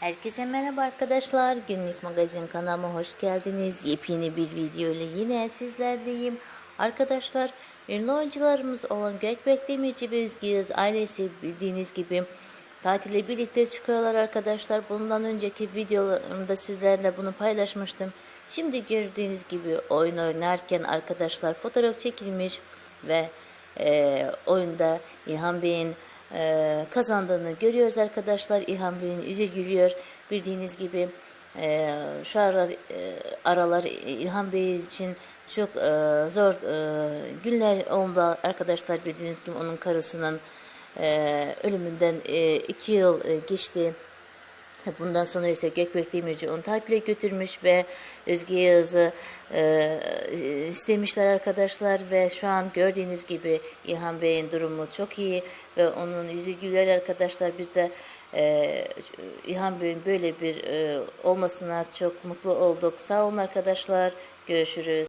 Herkese merhaba arkadaşlar. Günlük magazin kanalıma hoş geldiniz. Yepyeni bir video ile yine sizlerleyim. Arkadaşlar ünlü oyuncularımız olan Gökbek Demirci ve Özge Yağız ailesi bildiğiniz gibi tatile birlikte çıkıyorlar arkadaşlar. Bundan önceki videolarımda sizlerle bunu paylaşmıştım. Şimdi gördüğünüz gibi oyun oynarken arkadaşlar fotoğraf çekilmiş ve e, oyunda İlhan Bey'in e, kazandığını görüyoruz arkadaşlar. İlhan Bey'in yüzü gülüyor. Bildiğiniz gibi e, şu ara, e, aralar İlhan Bey için çok e, zor e, günler oldu arkadaşlar. Bildiğiniz gibi onun karısının ölümünden iki yıl e, geçti. Bundan sonra ise Gökbek Demirci onu tatile götürmüş ve Özge Yağız'ı e, istemişler arkadaşlar ve şu an gördüğünüz gibi İlhan Bey'in durumu çok iyi ve onun yüzü güler arkadaşlar biz de e, İlhan Bey'in böyle bir e, olmasına çok mutlu olduk. Sağ olun arkadaşlar. Görüşürüz.